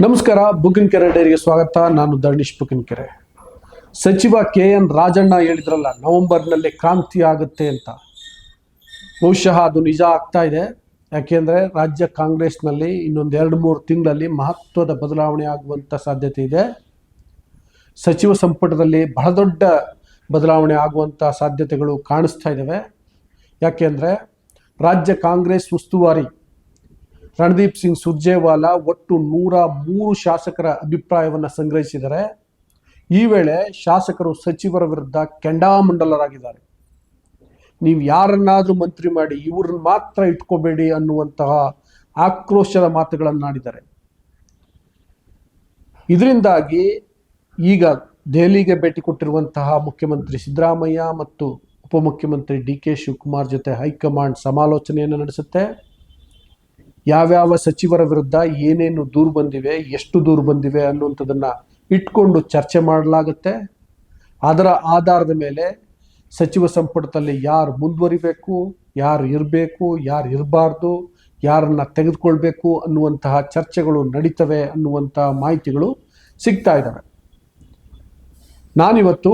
ನಮಸ್ಕಾರ ಬುಕ್ಕಿನಕೆರೆ ಡೈರಿಗೆ ಸ್ವಾಗತ. ನಾನು ಧರ್ಣೀಶ್ ಬುಕ್ಕಿನಕೆರೆ ಸಚಿವ ಕೆ ಎನ್ ರಾಜಣ್ಣ ಹೇಳಿದ್ರಲ್ಲ, ನವೆಂಬರ್ನಲ್ಲಿ ಕ್ರಾಂತಿ ಆಗುತ್ತೆ ಅಂತ. ಬಹುಶಃ ಅದು ನಿಜ ಆಗ್ತಾ ಇದೆ. ಯಾಕೆಂದರೆ ರಾಜ್ಯ ಕಾಂಗ್ರೆಸ್ನಲ್ಲಿ ಇನ್ನೊಂದು ಎರಡು ಮೂರು ತಿಂಗಳಲ್ಲಿ ಮಹತ್ವದ ಬದಲಾವಣೆ ಆಗುವಂಥ ಸಾಧ್ಯತೆ ಇದೆ. ಸಚಿವ ಸಂಪುಟದಲ್ಲಿ ಬಹಳ ದೊಡ್ಡ ಬದಲಾವಣೆ ಆಗುವಂಥ ಸಾಧ್ಯತೆಗಳು ಕಾಣಿಸ್ತಾ ಇದ್ದಾವೆ ಯಾಕೆಂದರೆ ರಾಜ್ಯ ಕಾಂಗ್ರೆಸ್ ಉಸ್ತುವಾರಿ ರಣದೀಪ್ ಸಿಂಗ್ ಸುರ್ಜೇವಾಲಾ ಒಟ್ಟು ನೂರ ಮೂರು ಶಾಸಕರ ಅಭಿಪ್ರಾಯವನ್ನು ಸಂಗ್ರಹಿಸಿದರೆ ಈ ವೇಳೆ ಶಾಸಕರು ಸಚಿವರ ವಿರುದ್ಧ ಕೆಂಡಾಮಂಡಲರಾಗಿದ್ದಾರೆ. ನೀವು ಯಾರನ್ನಾದರೂ ಮಂತ್ರಿ ಮಾಡಿ ಇವ್ರನ್ನ ಮಾತ್ರ ಇಟ್ಕೋಬೇಡಿ ಅನ್ನುವಂತಹ ಆಕ್ರೋಶದ ಮಾತುಗಳನ್ನಾಡಿದ್ದಾರೆ ಇದರಿಂದಾಗಿ ಈಗ ದೆಹಲಿಗೆ ಭೇಟಿ ಕೊಟ್ಟಿರುವಂತಹ ಮುಖ್ಯಮಂತ್ರಿ ಸಿದ್ದರಾಮಯ್ಯ ಮತ್ತು ಉಪಮುಖ್ಯಮಂತ್ರಿ ಡಿ ಕೆ ಶಿವಕುಮಾರ್ ಜೊತೆ ಹೈಕಮಾಂಡ್ ಸಮಾಲೋಚನೆಯನ್ನು ನಡೆಸುತ್ತೆ. ಯಾವ್ಯಾವ ಸಚಿವರ ವಿರುದ್ಧ ಏನೇನು ದೂರು ಬಂದಿವೆ, ಎಷ್ಟು ದೂರು ಬಂದಿವೆ ಅನ್ನುವಂಥದ್ದನ್ನು ಇಟ್ಕೊಂಡು ಚರ್ಚೆ ಮಾಡಲಾಗುತ್ತೆ. ಅದರ ಆಧಾರದ ಮೇಲೆ ಸಚಿವ ಸಂಪುಟದಲ್ಲಿ ಯಾರು ಮುಂದುವರಿಬೇಕು, ಯಾರು ಇರಬೇಕು, ಯಾರು ಇರಬಾರ್ದು, ಯಾರನ್ನ ತೆಗೆದುಕೊಳ್ಬೇಕು ಅನ್ನುವಂತಹ ಚರ್ಚೆಗಳು ನಡೀತವೆ ಅನ್ನುವಂತಹ ಮಾಹಿತಿಗಳು ಸಿಗ್ತಾ ಇದ್ದಾವೆ ನಾನಿವತ್ತು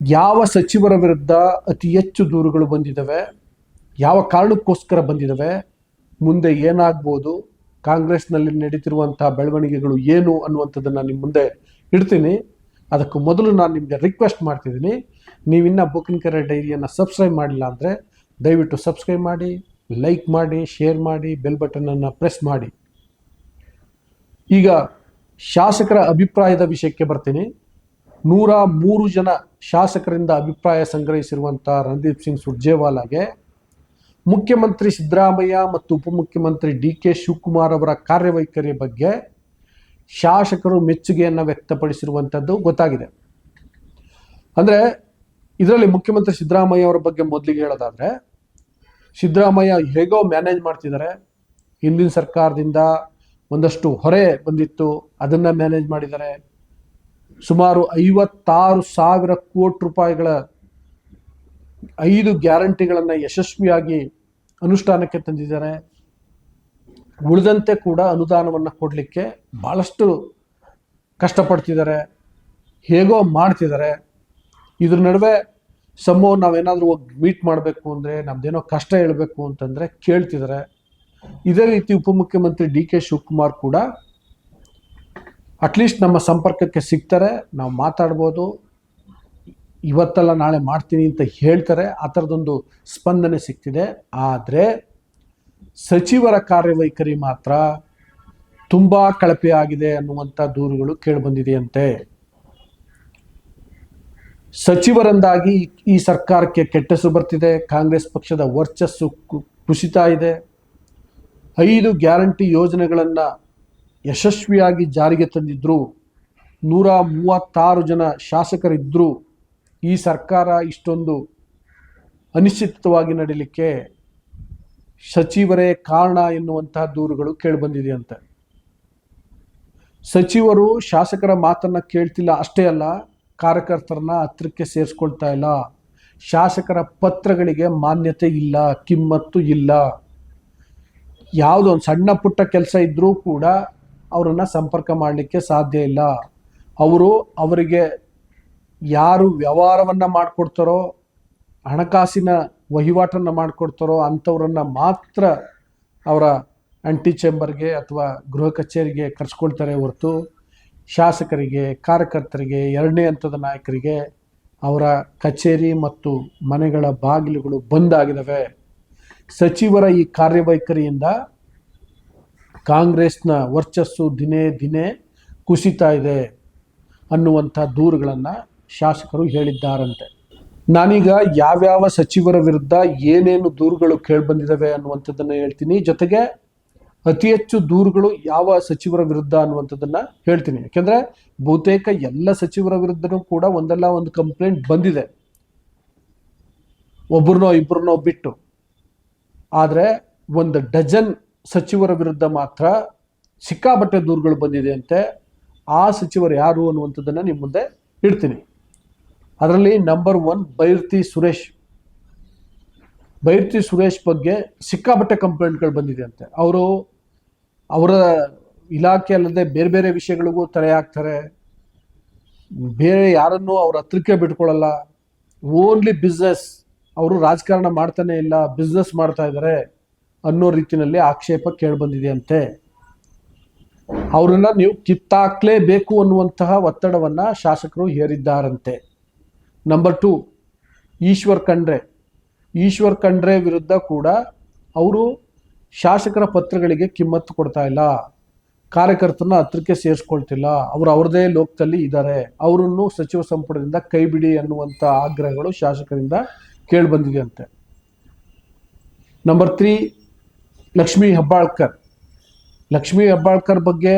ಯಾವ ಸಚಿವರ ವಿರುದ್ಧ ಅತಿ ಹೆಚ್ಚು ದೂರುಗಳು ಬಂದಿದ್ದಾವೆ, ಯಾವ ಕಾರಣಕ್ಕೋಸ್ಕರ ಬಂದಿದ್ದಾವೆ ಮುಂದೆ ಏನಾಗ್ಬೋದು, ಕಾಂಗ್ರೆಸ್ನಲ್ಲಿ ನಡೀತಿರುವಂತಹ ಬೆಳವಣಿಗೆಗಳು ಏನು ಅನ್ನುವಂಥದ್ದನ್ನು ನಿಮ್ಮ ಮುಂದೆ ಇಡ್ತೀನಿ. ಅದಕ್ಕೂ ಮೊದಲು ನಾನು ನಿಮಗೆ ರಿಕ್ವೆಸ್ಟ್ ಮಾಡ್ತಿದ್ದೀನಿ. ನೀವಿನ್ನ ಬುಕ್ಕಿನ ಕೆರೆ ಡೈರಿಯನ್ನು ಸಬ್ಸ್ಕ್ರೈಬ್ ಮಾಡಿಲ್ಲ ಅಂದರೆ ದಯವಿಟ್ಟು ಸಬ್ಸ್ಕ್ರೈಬ್ ಮಾಡಿ ಲೈಕ್ ಮಾಡಿ ಶೇರ್ ಮಾಡಿ ಬೆಲ್ ಬಟನನ್ನು ಪ್ರೆಸ್ ಮಾಡಿ. ಈಗ ಶಾಸಕರ ಅಭಿಪ್ರಾಯದ ವಿಷಯಕ್ಕೆ ಬರ್ತೀನಿ. ನೂರ ಮೂರು ಜನ ಶಾಸಕರಿಂದ ಅಭಿಪ್ರಾಯ ಸಂಗ್ರಹಿಸಿರುವಂಥ ರಣದೀಪ್ ಸಿಂಗ್ ಸುರ್ಜೇವಾಲಾಗೆ ಮುಖ್ಯಮಂತ್ರಿ ಸಿದ್ದರಾಮಯ್ಯ ಮತ್ತು ಉಪಮುಖ್ಯಮಂತ್ರಿ ಡಿ ಕೆ ಶಿವಕುಮಾರ್ ಅವರ ಕಾರ್ಯವೈಖರಿಯ ಬಗ್ಗೆ ಶಾಸಕರು ಮೆಚ್ಚುಗೆಯನ್ನು ವ್ಯಕ್ತಪಡಿಸಿರುವಂಥದ್ದು ಗೊತ್ತಾಗಿದೆ. ಅಂದರೆ ಇದರಲ್ಲಿ ಮುಖ್ಯಮಂತ್ರಿ ಸಿದ್ದರಾಮಯ್ಯ ಅವರ ಬಗ್ಗೆ ಮೊದಲಿಗೆ ಹೇಳೋದಾದರೆ, ಸಿದ್ದರಾಮಯ್ಯ ಹೇಗೋ ಮ್ಯಾನೇಜ್ ಮಾಡ್ತಿದ್ದಾರೆ. ಹಿಂದಿನ ಸರ್ಕಾರದಿಂದ ಒಂದಷ್ಟು ಹೊರೆ ಬಂದಿತ್ತು, ಅದನ್ನು ಮ್ಯಾನೇಜ್ ಮಾಡಿದ್ದಾರೆ. ಸುಮಾರು ಐವತ್ತಾರು ಸಾವಿರ ಕೋಟಿ ರೂಪಾಯಿಗಳ ಐದು ಗ್ಯಾರಂಟಿಗಳನ್ನು ಯಶಸ್ವಿಯಾಗಿ ಅನುಷ್ಠಾನಕ್ಕೆ ತಂದಿದ್ದಾರೆ. ಉಳಿದಂತೆ ಕೂಡ ಅನುದಾನವನ್ನು ಕೊಡಲಿಕ್ಕೆ ಭಾಳಷ್ಟು ಕಷ್ಟಪಡ್ತಿದ್ದಾರೆ. ಹೇಗೋ ಮಾಡ್ತಿದ್ದಾರೆ. ಇದ್ರ ನಡುವೆ ಸಮ್ಮೋ ನಾವೇನಾದರೂ ಹೋಗಿ ಮೀಟ್ ಮಾಡಬೇಕು ಅಂದರೆ, ನಮ್ದೇನೋ ಕಷ್ಟ ಹೇಳಬೇಕು ಅಂತಂದರೆ ಕೇಳ್ತಿದ್ದಾರೆ. ಇದೇ ರೀತಿ ಉಪಮುಖ್ಯಮಂತ್ರಿ ಡಿ ಕೆ ಶಿವಕುಮಾರ್ ಕೂಡ ಅಟ್ಲೀಸ್ಟ್ ನಮ್ಮ ಸಂಪರ್ಕಕ್ಕೆ ಸಿಗ್ತಾರೆ. ನಾವು ಮಾತಾಡ್ಬೋದು. ಇವತ್ತಲ್ಲ ನಾಳೆ ಮಾಡ್ತೀನಿ ಅಂತ ಹೇಳ್ತಾರೆ, ಆ ಥರದೊಂದು ಸ್ಪಂದನೆ ಸಿಗ್ತಿದೆ ಆದರೆ ಸಚಿವರ ಕಾರ್ಯವೈಖರಿ ಮಾತ್ರ ತುಂಬ ಕಳಪೆಯಾಗಿದೆ ಅನ್ನುವಂಥ ದೂರುಗಳು ಕೇಳಿಬಂದಿದೆಯಂತೆ. ಸಚಿವರಂದಾಗಿ ಈ ಸರ್ಕಾರಕ್ಕೆ ಕೆಟ್ಟ ಹೆಸರು ಬರ್ತಿದೆ, ಕಾಂಗ್ರೆಸ್ ಪಕ್ಷದ ವರ್ಚಸ್ಸು ಕುಸಿತಾ ಇದೆ. ಐದು ಗ್ಯಾರಂಟಿ ಯೋಜನೆಗಳನ್ನು ಯಶಸ್ವಿಯಾಗಿ ಜಾರಿಗೆ ತಂದಿದ್ರು, ನೂರ ಮೂವತ್ತಾರು ಜನ ಶಾಸಕರಿದ್ದರು ಈ ಸರ್ಕಾರ ಇಷ್ಟೊಂದು ಅನಿಶ್ಚಿತವಾಗಿ ನಡೀಲಿಕ್ಕೆ ಸಚಿವರೇ ಕಾರಣ ಎನ್ನುವಂತಹ ದೂರುಗಳು ಕೇಳಿಬಂದಿದೆಯಂತೆ ಸಚಿವರು ಶಾಸಕರ ಮಾತನ್ನ ಕೇಳ್ತಿಲ್ಲ, ಅಷ್ಟೇ ಅಲ್ಲ, ಕಾರ್ಯಕರ್ತರನ್ನ ಹತ್ರಕ್ಕೆ ಸೇರಿಸ್ಕೊಳ್ತಾ ಇಲ್ಲ. ಶಾಸಕರ ಪತ್ರಗಳಿಗೆ ಮಾನ್ಯತೆ ಇಲ್ಲ, ಕಿಮ್ಮತ್ತು ಇಲ್ಲ. ಯಾವುದೋ ಒಂದು ಸಣ್ಣ ಪುಟ್ಟ ಕೆಲಸ ಇದ್ದರೂ ಕೂಡ ಅವರನ್ನು ಸಂಪರ್ಕ ಮಾಡಲಿಕ್ಕೆ ಸಾಧ್ಯ ಇಲ್ಲ. ಅವರು ಅವರಿಗೆ ಯಾರು ವ್ಯವಹಾರವನ್ನು ಮಾಡಿಕೊಡ್ತಾರೋ, ಹಣಕಾಸಿನ ವಹಿವಾಟನ್ನು ಮಾಡಿಕೊಡ್ತಾರೋ ಅಂಥವ್ರನ್ನ ಮಾತ್ರ ಅವರ ಆಂಟಿ ಚೇಂಬರ್ಗೆ ಅಥವಾ ಗೃಹ ಕಚೇರಿಗೆ ಕರೆಸ್ಕೊಳ್ತಾರೆ ಹೊರತು ಶಾಸಕರಿಗೆ, ಕಾರ್ಯಕರ್ತರಿಗೆ, ಎರಡನೇ ಹಂತದ ನಾಯಕರಿಗೆ ಅವರ ಕಚೇರಿ ಮತ್ತು ಮನೆಗಳ ಬಾಗಿಲುಗಳು ಬಂದಾಗಿದ್ದಾವೆ ಸಚಿವರ ಈ ಕಾರ್ಯವೈಖರಿಯಿಂದ ಕಾಂಗ್ರೆಸ್ನ ವರ್ಚಸ್ಸು ದಿನೇ ದಿನೇ ಕುಸಿತಾ ಇದೆ ಅನ್ನುವಂಥ ದೂರುಗಳನ್ನು ಶಾಸಕರು ಹೇಳಿದ್ದಾರಂತೆ. ನಾನೀಗ ಯಾವ್ಯಾವ ಸಚಿವರ ವಿರುದ್ಧ ಏನೇನು ದೂರುಗಳು ಕೇಳಿಬಂದಿದ್ದಾವೆ ಅನ್ನುವಂಥದ್ದನ್ನು ಹೇಳ್ತೀನಿ. ಜೊತೆಗೆ ಅತಿ ಹೆಚ್ಚು ದೂರುಗಳು ಯಾವ ಸಚಿವರ ವಿರುದ್ಧ ಅನ್ನುವಂಥದ್ದನ್ನು ಹೇಳ್ತೀನಿ. ಯಾಕೆಂದರೆ ಬಹುತೇಕ ಎಲ್ಲ ಸಚಿವರ ವಿರುದ್ಧನೂ ಕೂಡ ಒಂದಲ್ಲ ಒಂದು ಕಂಪ್ಲೇಂಟ್ ಬಂದಿದೆ. ಒಬ್ಬರನ್ನೋ ಇಬ್ಬರನ್ನೋ ಬಿಟ್ಟು. ಆದರೆ ಒಂದು ಡಜನ್ ಸಚಿವರ ವಿರುದ್ಧ ಮಾತ್ರ ಸಿಕ್ಕಾಬಟ್ಟೆ ದೂರುಗಳು ಬಂದಿದೆ ಅಂತೆ. ಆ ಸಚಿವರು ಯಾರು ಅನ್ನುವಂಥದ್ದನ್ನು ನಿಮ್ಮ ಮುಂದೆ ಇಡ್ತೀನಿ. ಅದರಲ್ಲಿ ನಂಬರ್ ಒನ್ ಬೈರ್ತಿ ಸುರೇಶ್. ಬೈರ್ತಿ ಸುರೇಶ್ ಬಗ್ಗೆ ಸಿಕ್ಕಾಪಟ್ಟೆ ಕಂಪ್ಲೇಂಟ್ಗಳು ಬಂದಿದೆ ಅಂತೆ ಅವರು ಅವರ ಇಲಾಖೆ ಅಲ್ಲದೆ ಬೇರೆ ಬೇರೆ ವಿಷಯಗಳಿಗೂ ತಲೆ ಹಾಕ್ತಾರೆ. ಬೇರೆ ಯಾರನ್ನೂ ಅವ್ರ ಹತ್ರಕ್ಕೆ ಬಿಟ್ಕೊಳ್ಳಲ್ಲ. ಓನ್ಲಿ ಬಿಸ್ನೆಸ್ ಅವರು ರಾಜಕಾರಣ ಮಾಡ್ತಾನೆ ಇಲ್ಲ ಬಿಸ್ನೆಸ್ ಮಾಡ್ತಾ ಇದ್ದಾರೆ ಅನ್ನೋ ರೀತಿಯಲ್ಲಿ ಆಕ್ಷೇಪ ಕೇಳಿಬಂದಿದೆ ಅಂತೆ ಅವರನ್ನ ನೀವು ಕಿತ್ತಾಕ್ಲೇಬೇಕು ಅನ್ನುವಂತಹ ಒತ್ತಡವನ್ನ ಶಾಸಕರು ಹೇರಿದ್ದಾರಂತೆ. Number two Eshwar Khandre. Eshwar Khandre ವಿರುದ್ಧ ಕೂಡ ಅವರು ಶಾಸಕರ ಪತ್ರಗಳಿಗೆ ಕಿಮ್ಮತ್ತು ಕೊಡ್ತಾ ಇಲ್ಲ. ಕಾರ್ಯಕರ್ತರನ್ನ ಹತ್ರಕ್ಕೆ ಸೇರಿಸ್ಕೊಳ್ತಿಲ್ಲ. ಅವರು ಅವ್ರದೇ ಲೋಕದಲ್ಲಿ ಇದ್ದಾರೆ. ಅವರನ್ನು ಸಚಿವ ಸಂಪುಟದಿಂದ ಕೈ ಬಿಡಿ ಅನ್ನುವಂಥ ಆಗ್ರಹಗಳು ಶಾಸಕರಿಂದ ಕೇಳಿಬಂದಿದೆ ಅಂತೆ ನಂಬರ್ ತ್ರೀ ಲಕ್ಷ್ಮೀ ಹೆಬ್ಬಾಳ್ಕರ್. ಲಕ್ಷ್ಮೀ ಹೆಬ್ಬಾಳ್ಕರ್ ಬಗ್ಗೆ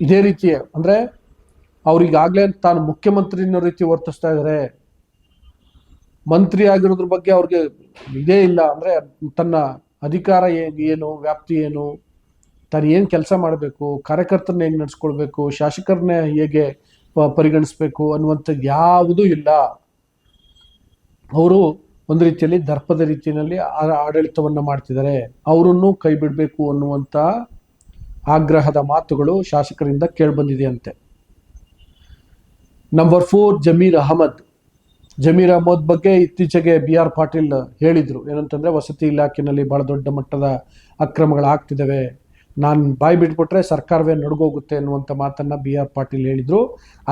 ಇದೇ ರೀತಿ ಅಂದರೆ ಅವ್ರಿಗಾಗಲೇ ತಾನು ಮುಖ್ಯಮಂತ್ರಿ ಅನ್ನೋ ರೀತಿ ವರ್ತಿಸ್ತಾ ಇದ್ದಾರೆ. ಮಂತ್ರಿ ಆಗಿರೋದ್ರ ಬಗ್ಗೆ ಅವ್ರಿಗೆ ಇದೇ ಇಲ್ಲ ಅಂದರೆ ತನ್ನ ಅಧಿಕಾರ ಏನು ವ್ಯಾಪ್ತಿ ಏನು, ತಾನು ಏನು ಕೆಲಸ ಮಾಡಬೇಕು, ಕಾರ್ಯಕರ್ತರನ್ನ ಹೇಗೆ ನಡೆಸ್ಕೊಳ್ಬೇಕು, ಶಾಸಕರನ್ನ ಹೇಗೆ ಪರಿಗಣಿಸ್ಬೇಕು ಅನ್ನುವಂಥದ್ದು ಯಾವುದೂ ಇಲ್ಲ. ಅವರು ಒಂದು ರೀತಿಯಲ್ಲಿ ದರ್ಪದ ರೀತಿಯಲ್ಲಿ ಆಡಳಿತವನ್ನು ಮಾಡ್ತಿದ್ದಾರೆ. ಅವರನ್ನು ಕೈ ಬಿಡಬೇಕು ಅನ್ನುವಂಥ ಆಗ್ರಹದ ಮಾತುಗಳು ಶಾಸಕರಿಂದ ಕೇಳಿಬಂದಿದೆಯಂತೆ. Number four Zameer Ahmed. Zameer Ahmed ಬಗ್ಗೆ ಇತ್ತೀಚೆಗೆ ಬಿ ಆರ್ ಪಾಟೀಲ್ ಹೇಳಿದರು. ಏನಂತಂದರೆ ವಸತಿ ಇಲಾಖೆಯಲ್ಲಿ ಭಾಳ ದೊಡ್ಡ ಮಟ್ಟದ ಅಕ್ರಮಗಳಾಗ್ತಿದ್ದಾವೆ ನಾನು ಬಾಯಿ ಬಿಟ್ಬಿಟ್ರೆ ಸರ್ಕಾರವೇ ನಡ್ಗೋಗುತ್ತೆ ಅನ್ನುವಂಥ ಮಾತನ್ನು ಬಿ ಆರ್ ಪಾಟೀಲ್ ಹೇಳಿದರು.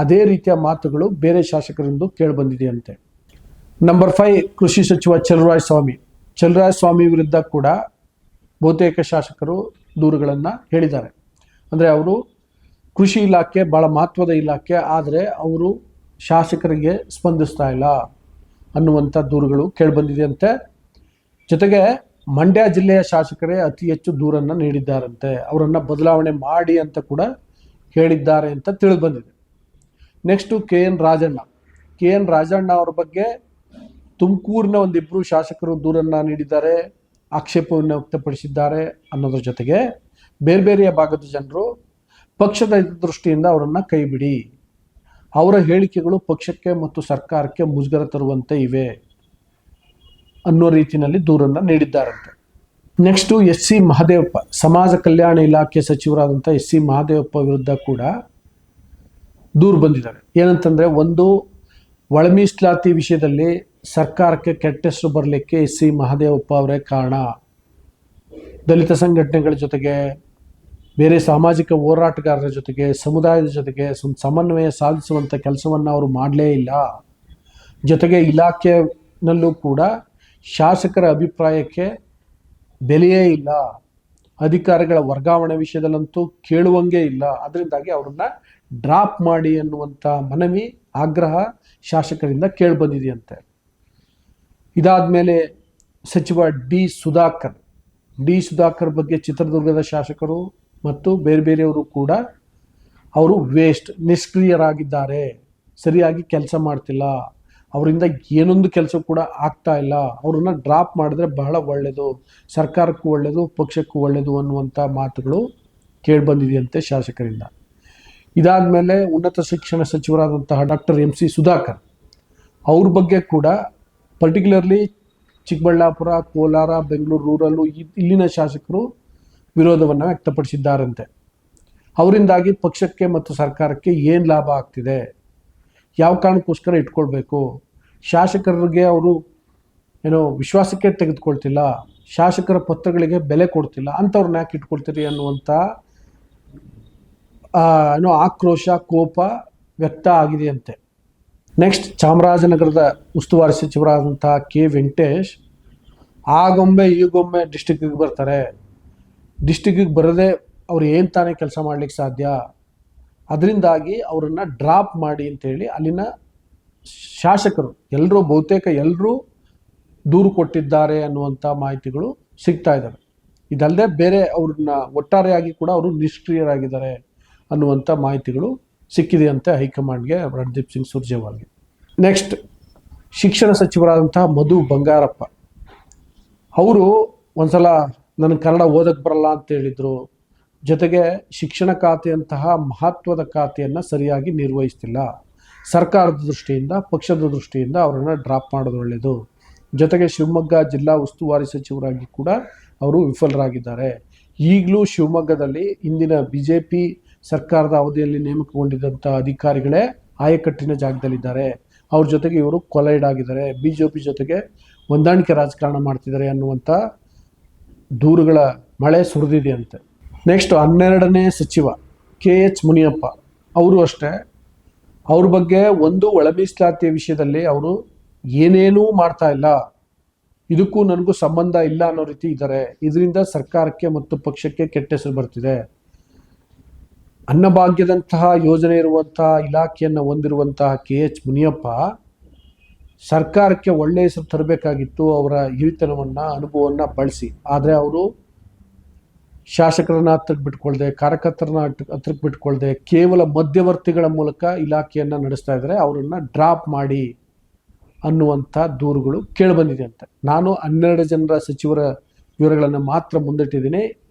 ಅದೇ ರೀತಿಯ ಮಾತುಗಳು ಬೇರೆ ಶಾಸಕರಿಂದ ಕೇಳಿಬಂದಿದೆಯಂತೆ. ನಂಬರ್ ಫೈವ್ ಕೃಷಿ ಸಚಿವ ಚಲರಾಯ ಸ್ವಾಮಿ. ಚಲರಾಯ ಸ್ವಾಮಿ ವಿರುದ್ಧ ಕೂಡ ಬಹುತೇಕ ಶಾಸಕರು ದೂರುಗಳನ್ನು ಹೇಳಿದ್ದಾರೆ. ಅಂದರೆ ಅವರು ಕೃಷಿ ಇಲಾಖೆ ಭಾಳ ಮಹತ್ವದ ಇಲಾಖೆ, ಆದರೆ ಅವರು ಶಾಸಕರಿಗೆ ಸ್ಪಂದಿಸ್ತಾ ಇಲ್ಲ ಅನ್ನುವಂಥ ದೂರುಗಳು ಕೇಳಿಬಂದಿದೆಯಂತೆ. ಜೊತೆಗೆ ಮಂಡ್ಯ ಜಿಲ್ಲೆಯ ಶಾಸಕರೇ ಅತಿ ಹೆಚ್ಚು ದೂರನ್ನು ನೀಡಿದ್ದಾರಂತೆ. ಅವರನ್ನು ಬದಲಾವಣೆ ಮಾಡಿ ಅಂತ ಕೂಡ ಹೇಳಿದ್ದಾರೆ ಅಂತ ತಿಳಿದು ಬಂದಿದೆ next K N Rajanna. K N Rajanna ಅವ್ರ ಬಗ್ಗೆ ತುಮಕೂರಿನ ಒಂದಿಬ್ಬರು ಶಾಸಕರು ದೂರನ್ನು ನೀಡಿದ್ದಾರೆ, ಆಕ್ಷೇಪವನ್ನು ವ್ಯಕ್ತಪಡಿಸಿದ್ದಾರೆ ಅನ್ನೋದ್ರ ಜೊತೆಗೆ ಬೇರೆ ಬೇರೆಯ ಭಾಗದ ಜನರು ಪಕ್ಷದ ದೃಷ್ಟಿಯಿಂದ ಅವರನ್ನು ಕೈ ಬಿಡಿ ಅವರ ಹೇಳಿಕೆಗಳು ಪಕ್ಷಕ್ಕೆ ಮತ್ತು ಸರ್ಕಾರಕ್ಕೆ ಮುಜುಗರ ತರುವಂತೆ ಇವೆ ಅನ್ನೋ ರೀತಿಯಲ್ಲಿ ದೂರನ್ನು ನೀಡಿದ್ದಾರಂತೆ. ನೆಕ್ಸ್ಟು ಎಸ್ ಸಿ ಮಹದೇವಪ್ಪ, ಸಮಾಜ ಕಲ್ಯಾಣ ಇಲಾಖೆ ಸಚಿವರಾದಂಥ ಎಸ್ ಸಿ ಮಹದೇವಪ್ಪ ವಿರುದ್ಧ ಕೂಡ ದೂರು ಬಂದಿದ್ದಾರೆ. ಏನಂತಂದರೆ ಒಂದು ಒಳ ಮೀಸಲಾತಿ ವಿಷಯದಲ್ಲಿ ಸರ್ಕಾರಕ್ಕೆ ಕೆಟ್ಟ ಹೆಸರು ಬರಲಿಕ್ಕೆ ಎಸ್ ಸಿ ಮಹದೇವಪ್ಪ ಅವರೇ ಕಾರಣ. ದಲಿತ ಸಂಘಟನೆಗಳ ಜೊತೆಗೆ ಬೇರೆ ಸಾಮಾಜಿಕ ಹೋರಾಟಗಾರರ ಜೊತೆಗೆ, ಸಮುದಾಯದ ಜೊತೆಗೆ ಸಮನ್ವಯ ಸಾಧಿಸುವಂಥ ಕೆಲಸವನ್ನು ಅವರು ಮಾಡಲೇ ಇಲ್ಲ. ಜೊತೆಗೆ ಇಲಾಖೆನಲ್ಲೂ ಕೂಡ ಶಾಸಕರ ಅಭಿಪ್ರಾಯಕ್ಕೆ ಬೆಲೆಯೇ ಇಲ್ಲ. ಅಧಿಕಾರಿಗಳ ವರ್ಗಾವಣೆ ವಿಷಯದಲ್ಲಂತೂ ಕೇಳುವಂಗೆ ಇಲ್ಲ. ಅದರಿಂದಾಗಿ ಅವರನ್ನ ಡ್ರಾಪ್ ಮಾಡಿ ಅನ್ನುವಂಥ ಮನವಿ, ಆಗ್ರಹ ಶಾಸಕರಿಂದ ಕೇಳಿಬಂದಿದೆಯಂತೆ. ಇದಾದಮೇಲೆ ಸಚಿವ ಡಿ ಸುಧಾಕರ್. ಡಿ ಸುಧಾಕರ್ ಬಗ್ಗೆ ಚಿತ್ರದುರ್ಗದ ಶಾಸಕರು ಮತ್ತು ಬೇರೆ ಬೇರೆಯವರು ಕೂಡ ಅವರು ವೇಸ್ಟ್ ನಿಷ್ಕ್ರಿಯರಾಗಿದ್ದಾರೆ. ಸರಿಯಾಗಿ ಕೆಲಸ ಮಾಡ್ತಿಲ್ಲ. ಅವರಿಂದ ಏನೊಂದು ಕೆಲಸ ಕೂಡ ಆಗ್ತಾ ಇಲ್ಲ. ಅವ್ರನ್ನ ಡ್ರಾಪ್ ಮಾಡಿದ್ರೆ ಬಹಳ ಒಳ್ಳೆಯದು ಸರ್ಕಾರಕ್ಕೂ ಒಳ್ಳೆಯದು ಪಕ್ಷಕ್ಕೂ ಒಳ್ಳೆಯದು ಅನ್ನುವಂಥ ಮಾತುಗಳು ಕೇಳಿಬಂದಿದೆಯಂತೆ ಶಾಸಕರಿಂದ. ಇದಾದ ಮೇಲೆ ಉನ್ನತ ಶಿಕ್ಷಣ ಸಚಿವರಾದಂತಹ ಡಾಕ್ಟರ್ ಎಂ ಸಿ ಸುಧಾಕರ್ ಅವ್ರ ಬಗ್ಗೆ ಕೂಡ ಪರ್ಟಿಕ್ಯುಲರ್ಲಿ ಚಿಕ್ಕಬಳ್ಳಾಪುರ, ಕೋಲಾರ, ಬೆಂಗಳೂರು ರೂರಲ್ಲು ಇಲ್ಲಿನ ಶಾಸಕರು ವಿರೋಧವನ್ನು ವ್ಯಕ್ತಪಡಿಸಿದ್ದಾರಂತೆ. ಅವರಿಂದಾಗಿ ಪಕ್ಷಕ್ಕೆ ಮತ್ತು ಸರ್ಕಾರಕ್ಕೆ ಏನು ಲಾಭ ಆಗ್ತಿದೆ? ಯಾವ ಕಾರಣಕ್ಕೋಸ್ಕರ ಇಟ್ಕೊಳ್ಬೇಕು? ಶಾಸಕರಿಗೆ ಅವರು ಏನೋ ವಿಶ್ವಾಸಕ್ಕೆ ತೆಗೆದುಕೊಳ್ತಿಲ್ಲ, ಶಾಸಕರ ಪತ್ರಗಳಿಗೆ ಬೆಲೆ ಕೊಡ್ತಿಲ್ಲ, ಅಂಥವ್ರನ್ನ ಯಾಕೆ ಇಟ್ಕೊಳ್ತೀರಿ ಅನ್ನುವಂಥ ಏನೋ ಆಕ್ರೋಶ, ಕೋಪ ವ್ಯಕ್ತ ಆಗಿದೆಯಂತೆ. ನೆಕ್ಸ್ಟ್ ಚಾಮರಾಜನಗರದ ಉಸ್ತುವಾರಿ ಸಚಿವರಾದಂಥ ಕೆ ವೆಂಕಟೇಶ್, ಆಗೊಮ್ಮೆ ಈಗೊಮ್ಮೆ ಡಿಸ್ಟಿಕ್ಕಿಗೆ ಬರ್ತಾರೆ. ಡಿಸ್ಟಿಕ್ಕಿಗೆ ಬರದೆ ಅವ್ರು ಏನು ತಾನೇ ಕೆಲಸ ಮಾಡ್ಲಿಕ್ಕೆ ಸಾಧ್ಯ? ಅದರಿಂದಾಗಿ ಅವರನ್ನು ಡ್ರಾಪ್ ಮಾಡಿ ಅಂತೇಳಿ ಅಲ್ಲಿನ ಶಾಸಕರು ಎಲ್ಲರೂ ಬಹುತೇಕ ಎಲ್ಲರೂ ದೂರು ಕೊಟ್ಟಿದ್ದಾರೆ ಅನ್ನುವಂಥ ಮಾಹಿತಿಗಳು ಸಿಗ್ತಾ ಇದ್ದಾವೆ ಇದಲ್ಲದೆ ಬೇರೆ ಅವ್ರನ್ನ ಒಟ್ಟಾರೆಯಾಗಿ ಕೂಡ ಅವರು ನಿಷ್ಕ್ರಿಯರಾಗಿದ್ದಾರೆ ಅನ್ನುವಂಥ ಮಾಹಿತಿಗಳು ಸಿಕ್ಕಿದೆ ಅಂತೆ ಹೈಕಮಾಂಡ್ಗೆ ರಣದೀಪ್ ಸಿಂಗ್ ಸುರ್ಜೇವಾಲ್ಗೆ. ನೆಕ್ಸ್ಟ್ ಶಿಕ್ಷಣ ಸಚಿವರಾದಂತಹ ಮಧು ಬಂಗಾರಪ್ಪ. ಅವರು ಒಂದ್ಸಲ ನನಗೆ ಕನ್ನಡ ಓದಕ್ಕೆ ಬರಲ್ಲ ಅಂತ ಹೇಳಿದರು. ಜೊತೆಗೆ ಶಿಕ್ಷಣ ಖಾತೆಯಂತಹ ಮಹತ್ವದ ಖಾತೆಯನ್ನು ಸರಿಯಾಗಿ ನಿರ್ವಹಿಸ್ತಿಲ್ಲ. ಸರ್ಕಾರದ ದೃಷ್ಟಿಯಿಂದ, ಪಕ್ಷದ ದೃಷ್ಟಿಯಿಂದ ಅವರನ್ನು ಡ್ರಾಪ್ ಮಾಡೋದು ಒಳ್ಳೆಯದು ಜೊತೆಗೆ ಶಿವಮೊಗ್ಗ ಜಿಲ್ಲಾ ಉಸ್ತುವಾರಿ ಸಚಿವರಾಗಿ ಕೂಡ ಅವರು ವಿಫಲರಾಗಿದ್ದಾರೆ. ಈಗಲೂ ಶಿವಮೊಗ್ಗದಲ್ಲಿ ಇಂದಿನ ಬಿ ಜೆ ಪಿ ಸರ್ಕಾರದ ಅವಧಿಯಲ್ಲಿ ನೇಮಕಗೊಂಡಿದ್ದಂಥ ಅಧಿಕಾರಿಗಳೇ ಆಯಕಟ್ಟಿನ ಜಾಗದಲ್ಲಿದ್ದಾರೆ. ಅವ್ರ ಜೊತೆಗೆ ಇವರು ಕೊಲೈಡ್ ಆಗಿದ್ದಾರೆ. ಬಿ ಜೆ ಪಿ ಜೊತೆಗೆ ಹೊಂದಾಣಿಕೆ ರಾಜಕಾರಣ ಮಾಡ್ತಿದ್ದಾರೆ ಅನ್ನುವಂಥ ದೂರುಗಳ ಮಳೆ ಸುರಿದಿದೆಯಂತೆ. ನೆಕ್ಸ್ಟ್ ಹನ್ನೆರಡನೇ ಸಚಿವ ಕೆ ಎಚ್ ಮುನಿಯಪ್ಪ. ಅವರು ಅಷ್ಟೇ. ಅವ್ರ ಬಗ್ಗೆ ಒಂದು ಒಳ ಮೀಸಲಾತಿಯ ವಿಷಯದಲ್ಲಿ ಅವರು ಏನೇನೂ ಮಾಡ್ತಾ ಇಲ್ಲ. ಇದಕ್ಕೂ ನನಗೂ ಸಂಬಂಧ ಇಲ್ಲ ಅನ್ನೋ ರೀತಿ ಇದ್ದಾರೆ. ಇದರಿಂದ ಸರ್ಕಾರಕ್ಕೆ ಮತ್ತು ಪಕ್ಷಕ್ಕೆ ಕೆಟ್ಟ ಹೆಸರು ಬರ್ತಿದೆ. ಅನ್ನಭಾಗ್ಯದಂತಹ ಯೋಜನೆ ಇರುವಂತಹ ಇಲಾಖೆಯನ್ನು ಹೊಂದಿರುವಂತಹ ಕೆ ಎಚ್ ಮುನಿಯಪ್ಪ ಸರ್ಕಾರಕ್ಕೆ ಒಳ್ಳೆಯ ಹೆಸರು ತರಬೇಕಾಗಿತ್ತು ಅವರ ಹಿರಿತನವನ್ನು, ಅನುಭವವನ್ನು ಬಳಸಿ. ಆದರೆ ಅವರು ಶಾಸಕರನ್ನ ಹತ್ರಕ್ಕೆ ಬಿಟ್ಕೊಳ್ಳದೆ ಕಾರ್ಯಕರ್ತರನ್ನ ಹತ್ರ- ಹತ್ರಕ್ಕೆ ಬಿಟ್ಕೊಳ್ಳದೆ ಕೇವಲ ಮಧ್ಯವರ್ತಿಗಳ ಮೂಲಕ ಇಲಾಖೆಯನ್ನು ನಡೆಸ್ತಾ ಇದ್ದಾರೆ. ಅವರನ್ನು ಡ್ರಾಪ್ ಮಾಡಿ ಅನ್ನುವಂಥ ದೂರುಗಳು ಕೇಳಿಬಂದಿದೆ ಅಂತ. ನಾನು ಹನ್ನೆರಡು ಜನರ ಸಚಿವರ ವಿವರಗಳನ್ನು ಮಾತ್ರ ಮುಂದಿಟ್ಟಿದ್ದೀನಿ.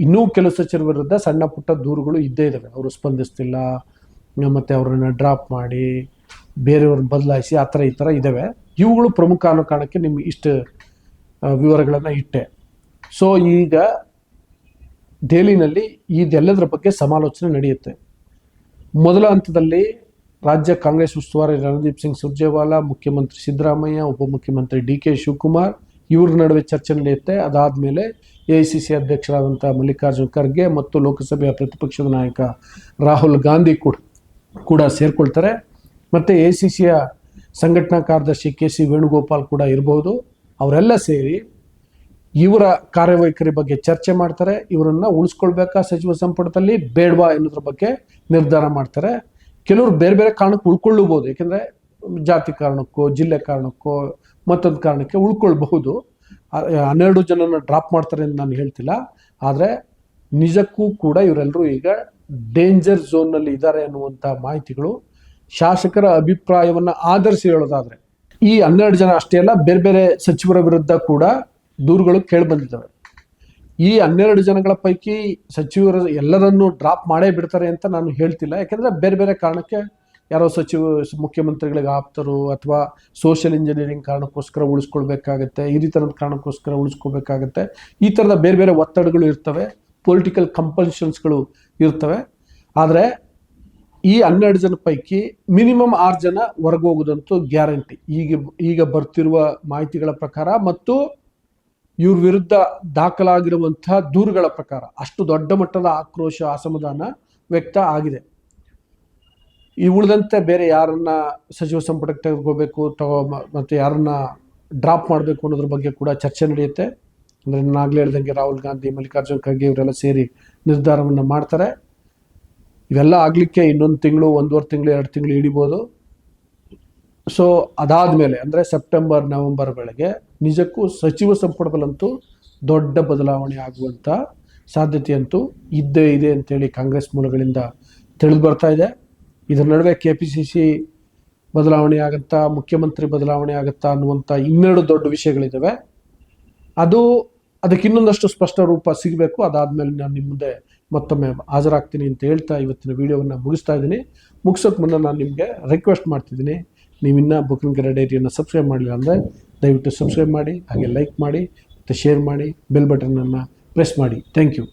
ಇನ್ನೂ ಕೆಲವು ಸಚಿವರ ವಿರುದ್ಧ ಸಣ್ಣ ಪುಟ್ಟ ದೂರುಗಳು ಇದ್ದೇ ಇದ್ದಾವೆ ಅವರು ಸ್ಪಂದಿಸ್ತಿಲ್ಲ, ಮತ್ತು ಅವರನ್ನು ಡ್ರಾಪ್ ಮಾಡಿ ಬೇರೆಯವ್ರನ್ನ ಬದಲಾಯಿಸಿ ಆ ಥರ ಈ ಥರ ಇದ್ದಾವೆ. ಇವುಗಳು ಪ್ರಮುಖ ಅನ್ನೋ ಕಾರಣಕ್ಕೆ ನಿಮ್ಗೆ ಇಷ್ಟು ವಿವರಗಳನ್ನು ಇಟ್ಟೆ. ಸೊ ಈಗ ದೆಹಲಿನಲ್ಲಿ ಇದೆಲ್ಲದರ ಬಗ್ಗೆ ಸಮಾಲೋಚನೆ ನಡೆಯುತ್ತೆ. ಮೊದಲ ಹಂತದಲ್ಲಿ ರಾಜ್ಯ ಕಾಂಗ್ರೆಸ್ ಉಸ್ತುವಾರಿ ರಣದೀಪ್ ಸಿಂಗ್ ಸುರ್ಜೇವಾಲಾ, ಮುಖ್ಯಮಂತ್ರಿ ಸಿದ್ದರಾಮಯ್ಯ, ಉಪಮುಖ್ಯಮಂತ್ರಿ ಡಿ ಕೆ ಶಿವಕುಮಾರ್ ಇವ್ರ ನಡುವೆ ಚರ್ಚೆ ನಡೆಯುತ್ತೆ. ಅದಾದಮೇಲೆ ಎ ಐ ಸಿ ಸಿ ಅಧ್ಯಕ್ಷರಾದಂಥ ಮಲ್ಲಿಕಾರ್ಜುನ್ ಖರ್ಗೆ ಮತ್ತು ಲೋಕಸಭೆಯ ಪ್ರತಿಪಕ್ಷದ ನಾಯಕ ರಾಹುಲ್ ಗಾಂಧಿ ಕೂಡ ಕೂಡ ಸೇರ್ಕೊಳ್ತಾರೆ. ಮತ್ತು ಎ ಸಿ ಸಿಯ ಸಂಘಟನಾ ಕಾರ್ಯದರ್ಶಿ ಕೆ ಸಿ ವೇಣುಗೋಪಾಲ್ ಕೂಡ ಇರಬಹುದು ಅವರೆಲ್ಲ ಸೇರಿ ಇವರ ಕಾರ್ಯವೈಖರಿ ಬಗ್ಗೆ ಚರ್ಚೆ ಮಾಡ್ತಾರೆ. ಇವರನ್ನ ಉಳಿಸ್ಕೊಳ್ಬೇಕಾ ಸಚಿವ ಸಂಪುಟದಲ್ಲಿ? ಬೇಡವಾ ಎನ್ನುವುದ್ರ ಬಗ್ಗೆ ನಿರ್ಧಾರ ಮಾಡ್ತಾರೆ. ಕೆಲವರು ಬೇರೆ ಬೇರೆ ಕಾರಣಕ್ಕೆ ಉಳ್ಕೊಳ್ಳಬಹುದು. ಏಕೆಂದರೆ ಜಾತಿ ಕಾರಣಕ್ಕೋ, ಜಿಲ್ಲೆ ಕಾರಣಕ್ಕೋ, ಮತ್ತೊಂದು ಕಾರಣಕ್ಕೆ ಉಳ್ಕೊಳ್ಬಹುದು. ಹನ್ನೆರಡು ಜನನ ಡ್ರಾಪ್ ಮಾಡ್ತಾರೆ ಅಂತ ನಾನು ಹೇಳ್ತಿಲ್ಲ. ಆದರೆ ನಿಜಕ್ಕೂ ಕೂಡ ಇವರೆಲ್ಲರೂ ಈಗ ಡೇಂಜರ್ ಝೋನ್ನಲ್ಲಿ ಇದ್ದಾರೆ ಅನ್ನುವಂಥ ಮಾಹಿತಿಗಳು ಶಾಸಕರ ಅಭಿಪ್ರಾಯವನ್ನು ಆಧರಿಸಿ ಹೇಳೋದಾದ್ರೆ, ಈ ಹನ್ನೆರಡು ಜನ ಅಷ್ಟೇ ಅಲ್ಲ, ಬೇರೆ ಬೇರೆ ಸಚಿವರ ವಿರುದ್ಧ ಕೂಡ ದೂರುಗಳು ಕೇಳಿಬಂದಿದ್ದಾವೆ ಈ ಹನ್ನೆರಡು ಜನಗಳ ಪೈಕಿ ಸಚಿವರ ಎಲ್ಲರನ್ನೂ ಡ್ರಾಪ್ ಮಾಡೇ ಬಿಡ್ತಾರೆ ಅಂತ ನಾನು ಹೇಳ್ತಿಲ್ಲ. ಯಾಕೆಂದ್ರೆ ಬೇರೆ ಬೇರೆ ಕಾರಣಕ್ಕೆ ಯಾರೋ ಸಚಿವ, ಮುಖ್ಯಮಂತ್ರಿಗಳಿಗೆ ಆಪ್ತರು ಅಥವಾ ಸೋಷಿಯಲ್ ಇಂಜಿನಿಯರಿಂಗ್ ಕಾರಣಕ್ಕೋಸ್ಕರ ಉಳಿಸ್ಕೊಳ್ಬೇಕಾಗತ್ತೆ, ಈ ರೀತಿಯ ಕಾರಣಕ್ಕೋಸ್ಕರ ಉಳಿಸ್ಕೋಬೇಕಾಗತ್ತೆ ಈ ಥರದ ಬೇರೆ ಬೇರೆ ಒತ್ತಡಗಳು ಇರ್ತವೆ ಪೊಲಿಟಿಕಲ್ ಕಂಪಲ್ಷನ್ಸ್ಗಳು ಇರ್ತವೆ. ಆದರೆ ಈ ಹನ್ನೆರಡು ಜನ ಪೈಕಿ ಮಿನಿಮಮ್ ಆರು ಜನ ಹೊರಗೆ ಹೋಗೋದಂತೂ ಗ್ಯಾರಂಟಿ. ಈಗ ಈಗ ಬರ್ತಿರುವ ಮಾಹಿತಿಗಳ ಪ್ರಕಾರ ಮತ್ತು ಇವ್ರ ವಿರುದ್ಧ ದಾಖಲಾಗಿರುವಂತಹ ದೂರುಗಳ ಪ್ರಕಾರ ಅಷ್ಟು ದೊಡ್ಡ ಮಟ್ಟದ ಆಕ್ರೋಶ, ಅಸಮಾಧಾನ ವ್ಯಕ್ತ ಆಗಿದೆ. ಈ ಉಳಿದಂತೆ ಬೇರೆ ಯಾರನ್ನ ಸಚಿವ ಸಂಪುಟಕ್ಕೆ ತೆಗೆದುಕೋಬೇಕು ತಗೋ ಮತ್ತು ಮತ್ತೆ ಯಾರನ್ನ ಡ್ರಾಪ್ ಮಾಡಬೇಕು ಅನ್ನೋದ್ರ ಬಗ್ಗೆ ಕೂಡ ಚರ್ಚೆ ನಡೆಯುತ್ತೆ. ಅಂದರೆ ನಾಗಲೇ ಹೇಳ್ದಂಗೆ ರಾಹುಲ್ ಗಾಂಧಿ, ಮಲ್ಲಿಕಾರ್ಜುನ್ ಖರ್ಗೆ ಇವರೆಲ್ಲ ಸೇರಿ ನಿರ್ಧಾರವನ್ನು ಮಾಡ್ತಾರೆ. ಇವೆಲ್ಲ ಆಗಲಿಕ್ಕೆ ಇನ್ನೊಂದು ತಿಂಗಳು, ಒಂದೂವರೆ ತಿಂಗಳು, ಎರಡು ತಿಂಗಳು ಹಿಡಿಬೋದು. ಸೊ ಅದಾದಮೇಲೆ, ಅಂದರೆ ಸೆಪ್ಟೆಂಬರ್ ನವೆಂಬರ್ ವೇಳೆಗೆ ನಿಜಕ್ಕೂ ಸಚಿವ ಸಂಪುಟದಲ್ಲಂತೂ ದೊಡ್ಡ ಬದಲಾವಣೆ ಆಗುವಂಥ ಸಾಧ್ಯತೆಯಂತೂ ಇದ್ದೇ ಇದೆ ಅಂತೇಳಿ ಕಾಂಗ್ರೆಸ್ ಮೂಲಗಳಿಂದ ತಿಳಿದು ಬರ್ತಾ ಇದೆ. ಇದರ ನಡುವೆ ಕೆ ಪಿ ಸಿ ಸಿ ಬದಲಾವಣೆ ಆಗುತ್ತಾ, ಮುಖ್ಯಮಂತ್ರಿ ಬದಲಾವಣೆ ಆಗುತ್ತಾ ಅನ್ನುವಂಥ ಇನ್ನೆರಡು ದೊಡ್ಡ ವಿಷಯಗಳಿದ್ದಾವೆ ಅದು ಅದಕ್ಕೆ ಇನ್ನೊಂದಷ್ಟು ಸ್ಪಷ್ಟ ರೂಪ ಸಿಗಬೇಕು. ಅದಾದಮೇಲೆ ನಾನು ನಿಮ್ಮ ಮುಂದೆ ಮತ್ತೊಮ್ಮೆ ಹಾಜರಾಗ್ತೀನಿ ಅಂತ ಹೇಳ್ತಾ ಇವತ್ತಿನ ವಿಡಿಯೋವನ್ನು ಮುಗಿಸ್ತಾ ಇದ್ದೀನಿ. ಮುಗಿಸೋಕೆ ಮುನ್ನ ನಾನು ನಿಮಗೆ ರಿಕ್ವೆಸ್ಟ್ ಮಾಡ್ತಿದ್ದೀನಿ. ನೀವಿನ್ನ ಬುಕಿಂಗ್ ಗೆರೆ ಡೈರಿಯನ್ನು ಸಬ್ಸ್ಕ್ರೈಬ್ ಮಾಡಿಲ್ಲ ಅಂದರೆ ದಯವಿಟ್ಟು ಸಬ್ಸ್ಕ್ರೈಬ್ ಮಾಡಿ, ಹಾಗೆ ಲೈಕ್ ಮಾಡಿ, ಮತ್ತು ಶೇರ್ ಮಾಡಿ ಬೆಲ್ ಬಟನನ್ನು ಪ್ರೆಸ್ ಮಾಡಿ. Thank you